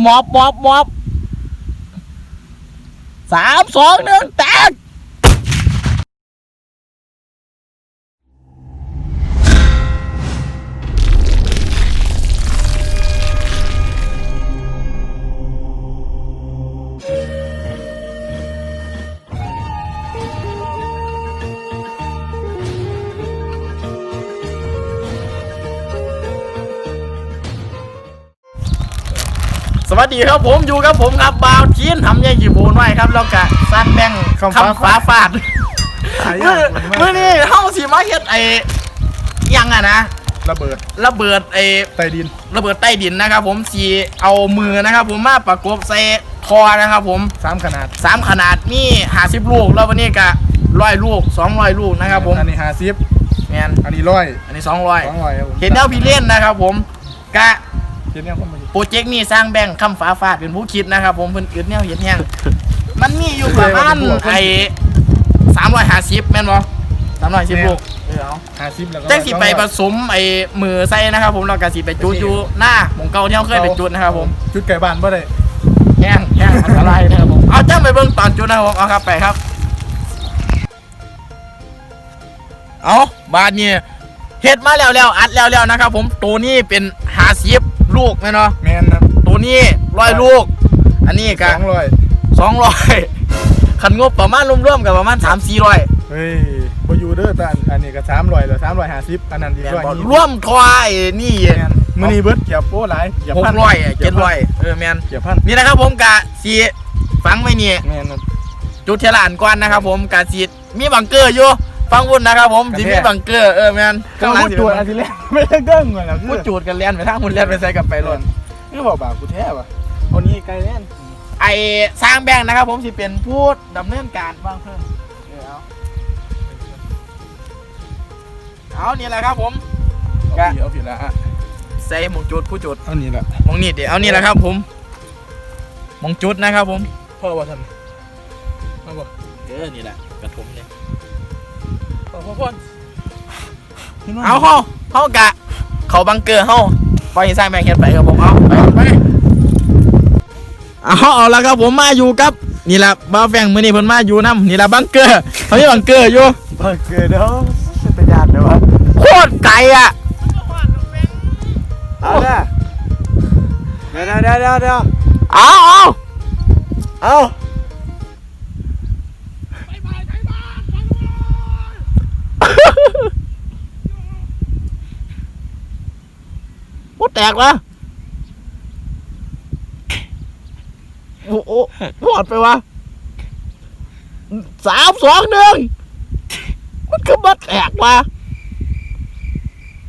หมอบหมอบหมอบสามสองหนึ่งแตก วัสดีครับผมอยู่กับผมครับบาวทีนทำยังกี่โมนไว้ครับแล้วก็ซันแบงคำฟ้าคำฟ้าฟาดหายาเมื่อกมันมากเมื่อนี้เฮาสิมาเฮ็ดไอ้ยังอะนะระเบิดระเบิดไอ้ใต้ดิน ระเบิดใต้ดินนะครับผมสีเอามือนะครับผมมาประกบใส่คอนะครับผมสามขนาดสามขนาดนี่หาสิบลูกแล้ววันนี้ก็ร้อยลูกสองร้อยลูกนะครับผมอันนี้ห้าสิบแมนอันนี้ร้อยอันนี้สองร้อยสองร้อยครับผมเห็นแล้วพี่เล่นนะครับผมกะ เห็นยังคนมาอยู่โปรเจกต์นี้สร้างแบงค์คำฟ้าฟาดเป็นผู้คิดนะครับ ผมเพิ่นอึดแนวเห็นแห้งมันมีอยู่ประมาณไอ้สามร้อยห้าสิบแม่นบ่สามร้อยสิบลูกเออเอาห้าสิบแล้วก็จังสิไปผ200สมไอ้มือใส่นะครับ ผมเราก็สิไปจุดอยู่หน้าหมองเก่าที่เราเคยไปจุดนะครับ ผมจุดไก่บ้านบ่ได้แห้งแห้งอันตรายนะครับผมเอาจ้าไปเบิ่งตอนจุดนะครับผมเอาครับไปครับ เอาบาดนี้เฮ็ดมาแล้วแล้วอัดแล้วแล้วนะครับ ผมตัวนี้เป็นหาสิบ ลูกแม่นเนาะแมนนะตัวนี้ร้อยลูก อันนี้สก็องร้อยสองร้อยคันงบประมาณรวมๆกับประมาณสามสี่ร้อยเฮ้ยบอยู่เด้อแต่อันอันนี้ก็สามร้อยแล้วสามร้อยห้าสิบอันนั้นอีกร้อยนี่ร่วมทวายนี่แมนมื้อนี้เบิดเกียบโป้หลายเกียบหกพันร้อยเจ็ดร้อยเออแมนเกียบพันนี่นะครับผมกะสีฟังไว้นี่ แมนนะจุดเทลานก่อนนะครับผมกะสีมีบังเกอร์อยู่ ฟังวุ่นนะครับผมกันสีแท้มีบังเกอร์เออแมนก็ข้างหลังพูดสิตัวเป็นอันที่แรกไม่ได้เด้งเลยนะคืพูอดจูดกันเลียนไปทางมุนเลียนไปใส่กับไปรถคือบอกบาปกูแท้ว่ะเอานี้ไกลแน่นไอสร้างแบงค์นะครับ ผมสิเป็นผู้ดำเนินการบ้างเพิ่มเออเอาเอานี่แหละครับผมเอาผิดเอาผิดละอะใส่หมองจุดผู้จุดเอานี่แหละหมองนี่เดี๋ยวเอานี่แหละครับผมหมองจุดนะครับผมพ่อว่าท่านมาบอกเออนี่แหละกระทมเนี่ย พ่อพ่อพ่อเอาเข้าเข้ากะ เขาบังเกอร์เข้าปล่อยให้สร้างแบงค์เฮ็ดไปครับผมเอาไปไปเอาเอาละครับผมมาอยู่กับนี่แหละบ้าวแฟงมือนี่เพิ่นมาอยู่น้ำนี่แหละบังเกอร์เขามีบังเกอร์อยู่เออเกิดเด้อเป็นญาติเด้อวะโคตรไกลอะเอาเด้อเดี๋ยวเดี๋ยวเดี๋ยวเดี๋ยวเอาเอาเอา โคตรแตกวะโอ้โหหอดไปวะสามสองหนึ่งมันคือบัดแตกวะ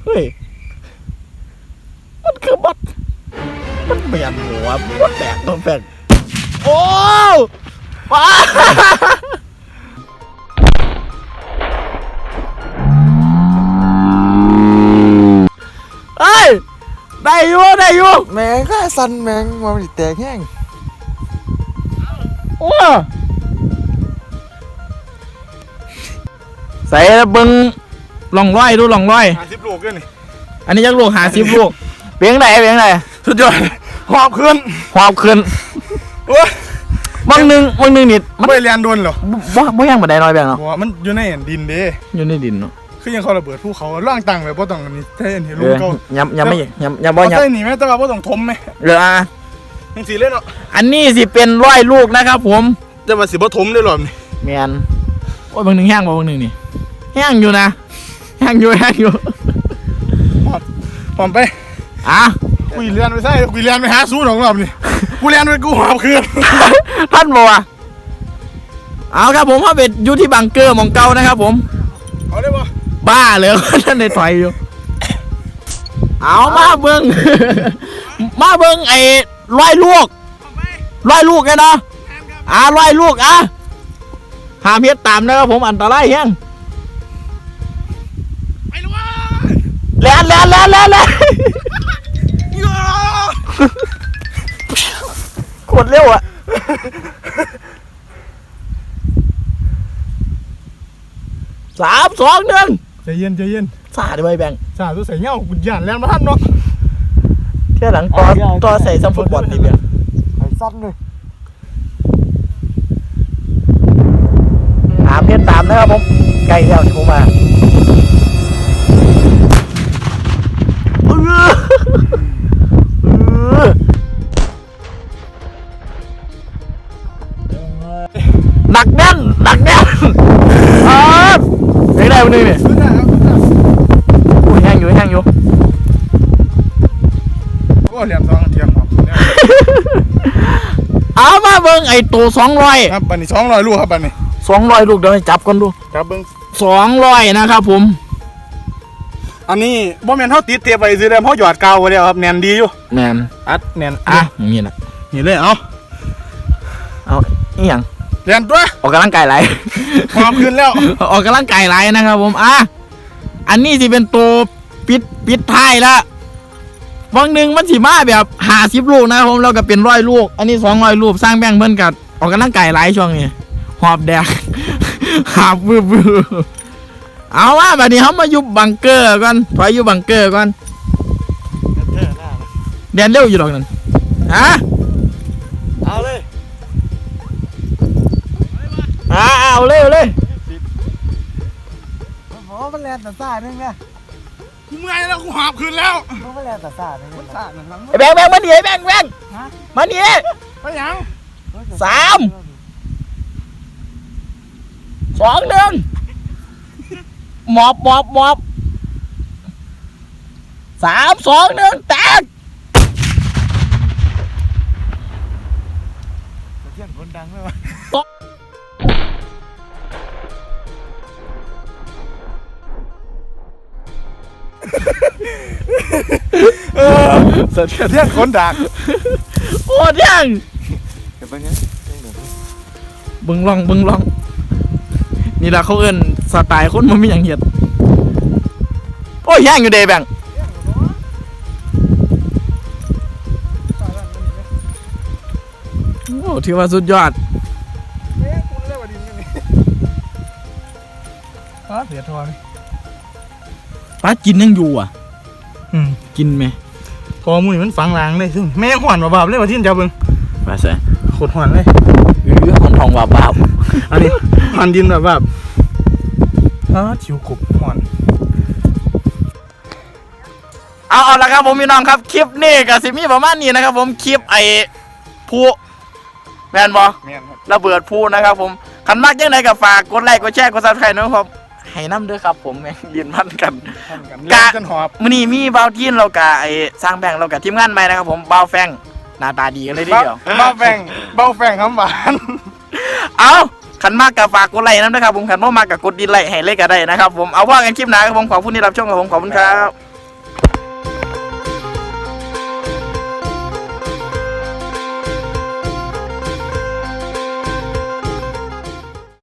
เฮ้ย มันคือบัดมันเปลี่ยนหัวบัดแตกตัวแฟนโอ้ว้า ได้อยู่ได้อยู่แมงก็สันแมงมันมันแตกแห้งโอ้ใส่เบิ้งลองร้อยดูลองร้อยหาสิบลูกด้วยนี่อันนี้ยักลูกหาสิบลูกเปียงไหนเปียงไหนสุดยอดหอบขึ้นหอบขึ้นโอ้ยบางหนึ่งบางหนึ่งนิดมันไม่เรียนโดนเหรอบ่บ่ยังบ่ได้น้อยแบงเนาะบอกว่ามันอยู่ในดินเด้อยู่ในดินเนาะ คือยังเขาระเบิดภูเขาล่างตังแบบว่าต้องอันนี้เท่นเห็นเอลุงอเขายำยำไม่ยำยำบ่เอายำเส้นหนีไหมแต่ว่าว่าต้องทมไหมเหลืออะยังสีเล่นเนาะอันนี้สิเป็นร้อยลูกนะครับ ผมแต่ว่าสีบ่ทมได้หรอนี่แมนโอ้ยบางหนึ่งแห้งบ่บางหนึ่งนี่แห้งอยู่นะแห้งอยู่แห้งอยู่พร้อมไปอะกุยเรียนไปใส่กุยเรียนไปหาสู้หรอกรอบนี่กูเรียนไปกูหอบคืนท่านบอกว่าเอาครับผมว่าเป็นอยู่ที่บังเกอร์หมองเก่านะครับผมเอาได้ปะ บ้าเลยท่านในถอยอยู่ เอามาเบิ้งมาเบิ้งไอ้ร้อยลูกร้อยลูกไงเนาะอ่าร้อยลูกอะห้ามเฮ็ดตามนะครับผมอันตรายแฮงไปเลยว่ะแลนแลนแลนแลนแลนโคตรเร็วอะสามสองหนึ่ง ใจเย็นใจเย็นสาดไปแบ่งสาธุใส่เงี้ยกุญยานแลนมาทันเนาะเที่ยหลังต่อต่อใส่ซัมฟุตบอลทีเดียวสั้นเลยตามเพียนตามนะครับผมไกลแล้วที่ผมมาเออเออหนักแน่นหนักแน่นอ่าไหนได้วันนึงเนี่ย อ้เหลี่ยมสองเทียมครับเนี่ยเอามาเบิ่งไอ้ตัวสองร้อยครับบันนี้สองร้อยลูกครับบันนี้สองร้อยลูกเดี๋ยวให้จับกันดูครับเบิ้งสองร้อยนะครับผม อันนี้บ่แม่นเท่าติดเตียบไปซื้อได้เพราะหยอดกาวไว้แล้วครับแน่นดีอยู่แมนอัดแน่นอะอย่างนี้นะนี่เลยเอาเอาอีหยังเรียนตัวออกกำลังกายไรความขึ้นแล้วออกกำลังกายไรนะครับผมอะอันนี้สิเป็นตัวปิดปิดท้ายละ วังหนึ่งมันสิมาแบบหาสิบลูกนะครับผมแล้วก็เป็นร้อยลูก อันนี้สองร้อยลูกสร้างแบ่งเพิ่นกัดออกกำลังกายไรช่วงนี้หอบแดกหาบวืบวืบเอาว่าแบบนี้เขามาอยู่บังเกอร์ก่อนถอยอยู่บังเกอร์ก่อนเดินเร็วอยู่หรอกนั่นฮะเอาเลยอ่าเอาเร็วเลยโอ้มันแลนแต่ซ่านึงนะ กูเมื่อยแล้วกูหอบขึ้นแล้วมันแลนแต่ซ่านึงมันนะสาดนั่นหลังไอ้แบงค์แบงค์มาหนีไอ้แบงค์แบงค์มาหนีไปยังสามสองหนึ่งหมอบหมอบหมอบสามสองหนึ่งแตกเที่ยงคนดังเลยวะ อเสถียรเที่ยงคนดักโอ้ยังเดี๋ยวไปเนี้ยบึงลองบึงลอง นี่ละเขาเอิ้นสไตล์คนมันมีอย่างเหี้ยดโอ้ยแห้งอยู่เดแบงค์โอ้ถือว่าสุดยอดเอ๊ะคุณเรียกว่าดินกันนี่ฮะเสียทอนป้ากินยังอยู่อะอืมกินไหม ทอมุ้ยมันฝังลางเลยซึ่งแม่งหวานบาบๆเลยว่าที่เจ้าเบิ่งมาเสะโคตรหวานเลยหรือของทองบาบาบอันนี้หวานดินแบบแบบฮะชิวกบหวานเอาเอาละครับผมพี่น้องครับคลิปนี้กับสิมีประมาณนี้นะครับ ผมคลิปไอ้ผู้แมนบอแม่นครับระเบิดผู้นะครับ ผมคันมากยังไงกับฝากกดไลค์กดแชร์กดซับสไครต์นะครับ ให้น้ำเด้อครับ ผมแม่งยืนพันกัน ทำกันกะเล่นจนหอบมื่อนี้มีเบาทีนเรากับไอ้สร้างแบงค์เรากับทีมงานใหม่นะครับผมเบาแฟงหน้าตาดีกันเลยทีเบ้าเดียว เบ้าแฟงเบ้าแฟงคำหวานเอาขันมากกับฝากกดไลค์น้ำนะครับผมขันพ่มากกับกดดีไลค์ให้เลยก็ได้นะครับผมเอาว่ากันคลิปหน้าครับผมขอบคุณที่รับชมครับผมขอบคุณครับ